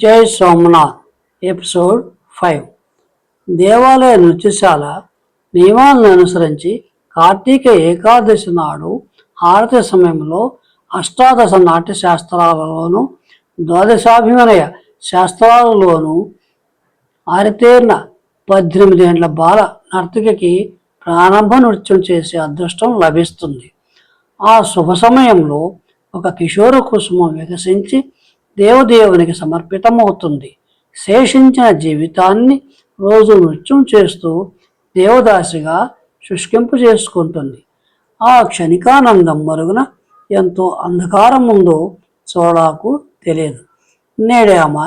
జై Somnath episode five. దేవాలయ నృత్యశాల నియమాలను అనుసరించి కార్తీక ఏకాదశి నాడు హారతి సమయంలో అష్టాదశ నాట్య శాస్త్రాలలోను ద్వాదశాభిమనయ శాస్త్రాలలోను ఆరితేరిన పద్దెనిమిది ఏండ్ల బాల నర్తకికి ప్రారంభ నృత్యం చేసే అదృష్టం లభిస్తుంది. ఆ శుభ సమయంలో ఒక కిషోర కుసుమం వికసించి దేవదేవునికి సమర్పితమవుతుంది. శేషించిన జీవితాన్ని రోజు నృత్యం చేస్తూ దేవదాసిగా శుష్కింపు చేసుకుంటుంది. ఆ క్షణికానందం మరుగున ఎంతో అంధకారం ఉందో చోళాకు తెలియదు. నేడే ఆమె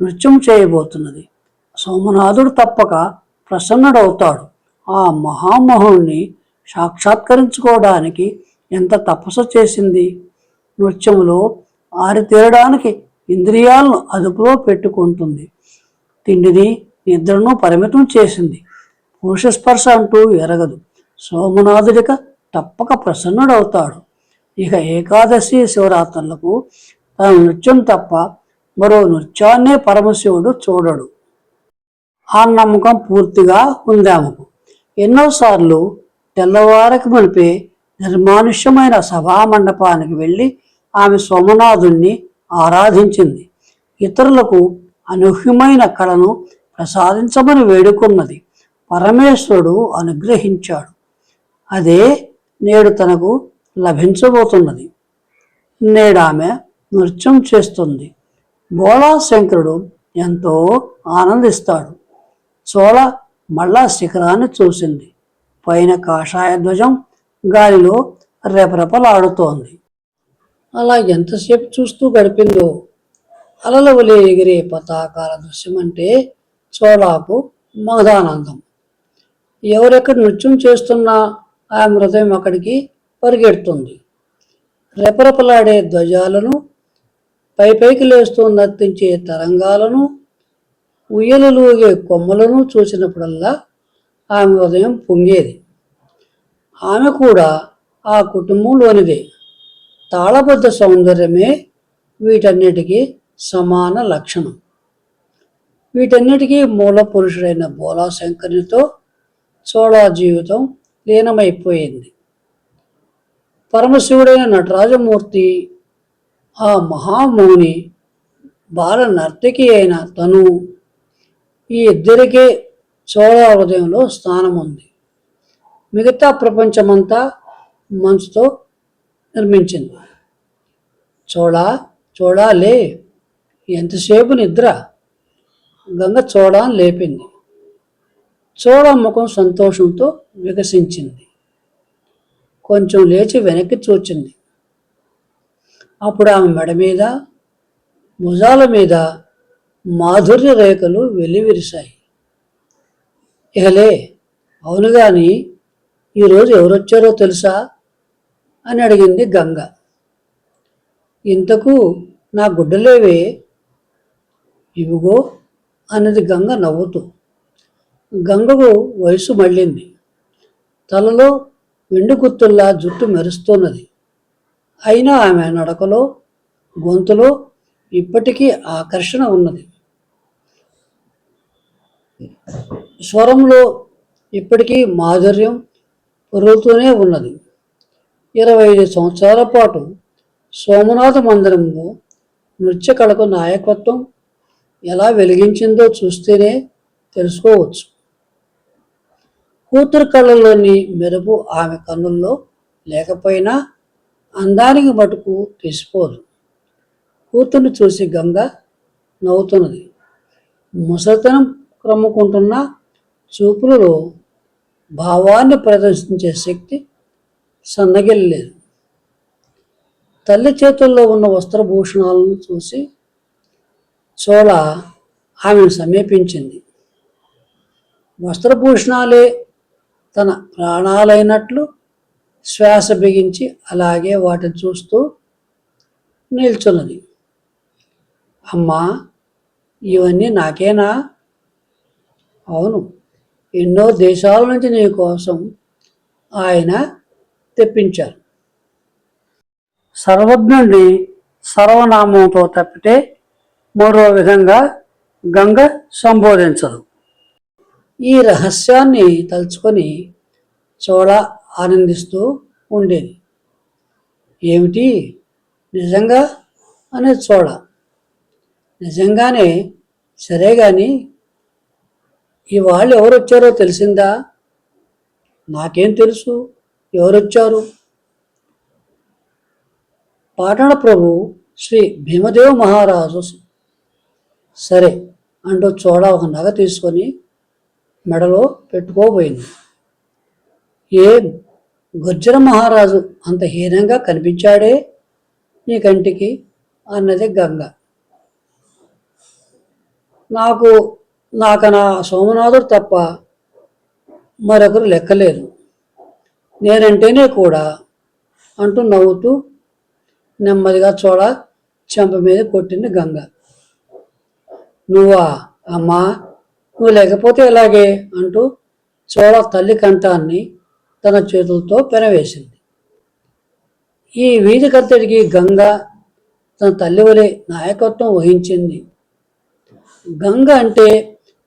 నృత్యం చేయబోతున్నది. సోమనాథుడు తప్పక ప్రసన్నుడవుతాడు. ఆ మహామహుణ్ణి సాక్షాత్కరించుకోవడానికి ఎంత తపస్సు చేసింది? నృత్యంలో ఆరితేరడానికి ఇంద్రియాలను అదుపులో పెట్టుకుంటుంది. తిండిని నిద్రను పరిమితం చేసింది. పురుష స్పర్శ అంటూ ఎరగదు. సోమనాథుడిక తప్పక ప్రసన్నుడవుతాడు. ఇక ఏకాదశి శివరాత్రులకు తన నృత్యం తప్ప మరో నృత్యాన్నే పరమశివుడు చూడడు. ఆ నమ్మకం పూర్తిగా ఉంది ఎన్నోసార్లు తెల్లవారకి మునిపే నిర్మానుష్యమైన సభా మండపానికి వెళ్ళి ఆమె సోమనాథుణ్ణి ఆరాధించింది. ఇతరులకు అనూహ్యమైన కళను ప్రసాదించమని వేడుకున్నది. పరమేశ్వరుడు అనుగ్రహించాడు. అదే నేడు తనకు లభించబోతున్నది. నేడు ఆమె నృత్యం చేస్తుంది. బోళా శంకరుడు ఎంతో ఆనందిస్తాడు. చోళ మళ్ళా శిఖరాన్ని చూసింది. పైన కాషాయ ధ్వజం గాలిలో రెపరెపలాడుతోంది. అలా ఎంతసేపు చూస్తూ గడిపిందో అలల వలె ఎగిరే పతాకాల దృశ్యం అంటే చోళాకు మహదానందం ఎవరెక్కడ నృత్యం చేస్తున్నా ఆ హృదయం అక్కడికి పరిగెడుతుంది. రెపరెపలాడే ధ్వజాలను పై పైకి లేస్తూ నర్తించే తరంగాలను ఉయ్యలలోగే కొమ్మలను చూసినప్పుడల్లా ఆమె హృదయం పొంగేది. ఆమె కూడా ఆ కుటుంబంలోనిదే. తాళబద్ధ సౌందర్యమే వీటన్నిటికీ సమాన లక్షణం. వీటన్నిటికీ మూల పురుషుడైన బోలా శంకరునితో చోళా జీవితం లీనమైపోయింది. పరమశివుడైన నటరాజమూర్తి ఆ మహామౌని బాల నర్తకి అయిన తను ఈ ఇద్దరికే చోళ హృదయంలో స్థానం ఉంది మిగతా ప్రపంచమంతా మనసుతో నిర్మించింది. చూడ చూడాలే ఎంతసేపు నిద్ర? గంగ చూడ లేపింది. చూడ ముఖం సంతోషంతో వికసించింది. కొంచెం లేచి వెనక్కి చూచింది. అప్పుడు ఆమె మెడ మీద భుజాల మీద మాధుర్య రేఖలు వెల్లివిరిశాయి ఇహలే అవును కానీ ఈరోజు ఎవరొచ్చారో తెలుసా? అని అడిగింది గంగ. ఇంతకు నా గుడ్డలేవే? ఇవిగో అన్నది గంగ నవ్వుతూ. గంగకు వయసు మళ్ళింది. తలలో వెండి గుత్తుల్లా జుట్టు మెరుస్తున్నది. అయినా ఆమె నడకలో గొంతులో ఇప్పటికీ ఆకర్షణ ఉన్నది. స్వరంలో ఇప్పటికీ మాధుర్యం పెరుగుతూనే ఉన్నది. ఇరవై ఐదు సంవత్సరాల పాటు సోమనాథ మందిరంలో నృత్య కళకు నాయకత్వం ఎలా వెలిగించిందో చూస్తేనే తెలుసుకోవచ్చు. కూతురు కళ్ళలోని మెరుపు ఆమె కన్నుల్లో లేకపోయినా అందానికి మటుకు తీసిపోదు. కూతుర్ని చూసి గంగ నవ్వుతున్నది. ముసలితనం క్రమ్ముకుంటున్న చూపులలో భావాన్ని ప్రదర్శించే శక్తి సన్నగిల్లలేదు తల్లి చేతుల్లో ఉన్న వస్త్రభూషణాలను చూసి చోళ ఆమెను సమీపించింది. వస్త్రభూషణాలే తన ప్రాణాలైనట్లు శ్వాస బిగించి అలాగే వాటిని చూస్తూ నిల్చున్నది. అమ్మా ఇవన్నీ నాకేనా? అవును ఎన్నో దేశాల నుంచి నీ కోసం ఆయన తెప్పించారు. సర్వజ్ఞుణ్ణి సర్వనామంతో తప్పితే మరో విధంగా గంగ సంబోధించదు. ఈ రహస్యాన్ని తలుచుకొని చోళ ఆనందిస్తూ ఉండేది. ఏమిటి? నిజంగా? అనే చోళ. నిజంగానే? సరే కానీ ఈ వాళ్ళు ఎవరు వచ్చారో తెలిసిందా? నాకేం తెలుసు? ఎవరొచ్చారు? పాటణ ప్రభు శ్రీ భీమదేవ మహారాజు సరే అంటూ చోడ ఒక నగ తీసుకొని మెడలో పెట్టుకోబోయింది. ఏం గుర్జర మహారాజు అంత హీనంగా కనిపించాడే? నీ కంటికి అన్నది గంగ. నాకు నాకు నా సోమనాథుడు తప్ప మరొకరు లెక్కలేరు. నేనంటేనే కూడా అంటూ నవ్వుతూ నెమ్మదిగా చూడ చెంప మీద కొట్టింది గంగ. నువ్వా? అమ్మా? నువ్వు లేకపోతే ఎలాగే? అంటూ చోళ తల్లి కంఠాన్ని తన చేతులతో పెనవేసింది. ఈ వీధి కత్తడికి గంగ తన తల్లి వలె నాయకత్వం వహించింది. గంగ అంటే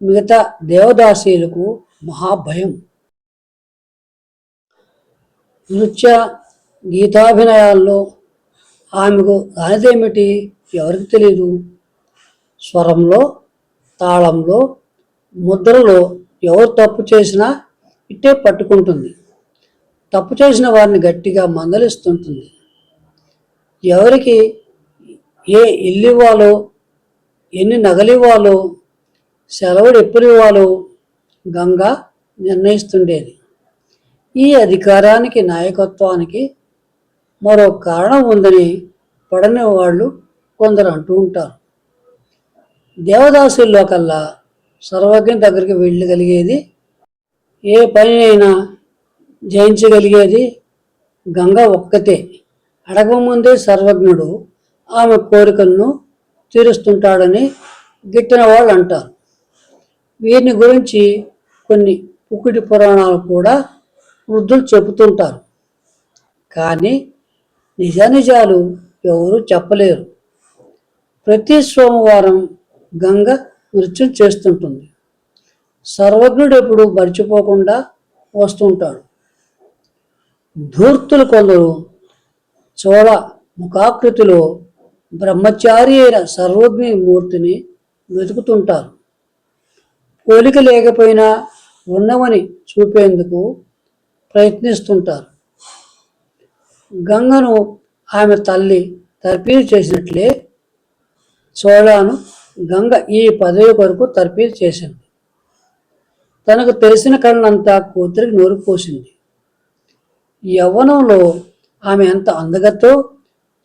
మిగతా దేవదాసీలకు మహాభయం నృత్య గీతాభినయాల్లో ఆమెకు రానిదేమిటి ఎవరికి తెలియదు స్వరంలో తాళంలో ముద్రలో ఎవరు తప్పు చేసినా ఇట్టే పట్టుకుంటుంది. తప్పు చేసిన వారిని గట్టిగా మందలిస్తుంటుంది. ఎవరికి ఏ ఇల్లు ఇవ్వాలో ఎన్ని నగలు ఇవ్వాలో సెలవులు ఎప్పుడు ఇవ్వాలో గంగ నిర్ణయిస్తుండేది. ఈ అధికారానికి నాయకత్వానికి మరో కారణం ఉందని పడని వాళ్ళు కొందరు అంటూ ఉంటారు. దేవదాసుల్లో కల్లా సర్వజ్ఞ దగ్గరికి వెళ్ళగలిగేది ఏ పని అయినా జయించగలిగేది గంగ ఒక్కతే. అడగముందే సర్వజ్ఞుడు ఆమె కోరికలను తీరుస్తుంటాడని గిట్టిన వాళ్ళు అంటారు వీరిని గురించి కొన్ని పుకిటి పురాణాలు కూడా వృద్ధులు చెబుతుంటారు. కానీ నిజానిజాలు ఎవరు చెప్పలేరు. ప్రతి సోమవారం గంగ నృత్యం చేస్తుంటుంది. సర్వజ్ఞుడు ఎప్పుడు మర్చిపోకుండా వస్తుంటాడు. ధూర్తులు కొందరు చోళ ముఖాకృతిలో బ్రహ్మచారి అయిన సర్వజ్ఞ మూర్తిని వెతుకుతుంటారు. పోలిక లేకపోయినా ఉన్నవని చూపేందుకు ప్రయత్నిస్తుంటారు. గంగను ఆమె తల్లి తర్పీదు చేసినట్లే చోళాను గంగ ఈ పదవి కొరకు తర్పీదు చేసింది. తనకు తెలిసిన కళ్ళంతా కూతురికి నోరు పోసింది. యవ్వనంలో ఆమె ఎంత అందగత్తో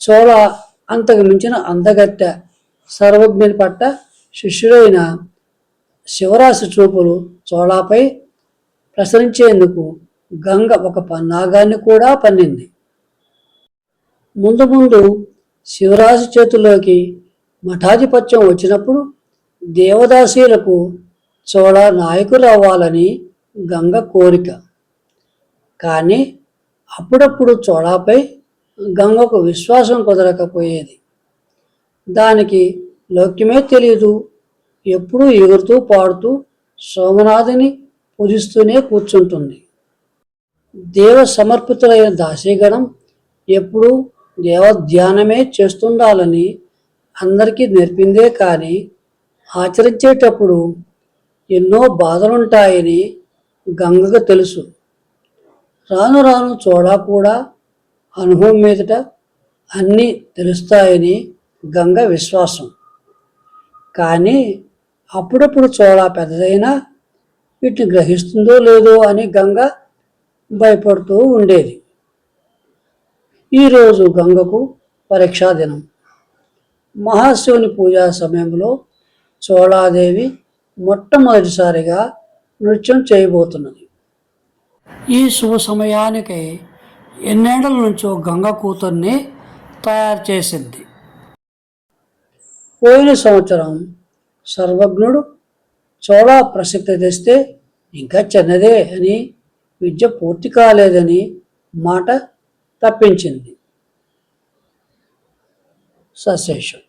చోళ అంతకు మించిన అందగత్త సర్వజ్ఞుని పట్ట శిష్యుడైన శివరాశి చూపులు చోళాపై ప్రసరించేందుకు గంగ ఒక పన్నాగాన్ని కూడా పన్నింది. ముందు ముందు శివరాజు చేతుల్లోకి మఠాధిపత్యం వచ్చినప్పుడు దేవదాసీలకు చోళ నాయకులు అవ్వాలని గంగ కోరిక. కానీ అప్పుడప్పుడు చోళాపై గంగకు విశ్వాసం కుదరకపోయేది. దానికి లోక్యమే తెలియదు ఎప్పుడూ ఎగురుతూ పాడుతూ సోమనాథిని పూజిస్తూనే కూర్చుంటుంది. దేవ సమర్పితులైన దాసీగణం ఎప్పుడూ దేవధ్యానమే చేస్తుండాలని అందరికీ నేర్పిందే కానీ ఆచరించేటప్పుడు ఎన్నో బాధలుంటాయని గంగకు తెలుసు. రాను రాను చూడా కూడా అనుభవం మీదట అన్నీ తెలుస్తాయని గంగ విశ్వాసం. కానీ అప్పుడప్పుడు చోళ పెద్దదైనా వీటిని గ్రహిస్తుందో లేదో అని గంగ భయపడుతూ ఉండేది. ఈరోజు గంగకు పరీక్షా దినం. మహాశివుని పూజా సమయంలో చోళాదేవి మొట్టమొదటిసారిగా నృత్యం చేయబోతున్నది. ఈ శుభ సమయానికి ఎన్నేళ్ళ నుంచో గంగ కూతుర్ని తయారు చేసింది. పోయిన సంవత్సరం సర్వజ్ఞుడు చోళా ప్రసిద్ధి తెస్తే ఇంకా చిన్నదే అని విద్య పూర్తి కాలేదని మాట తప్పించింది. సశేషం.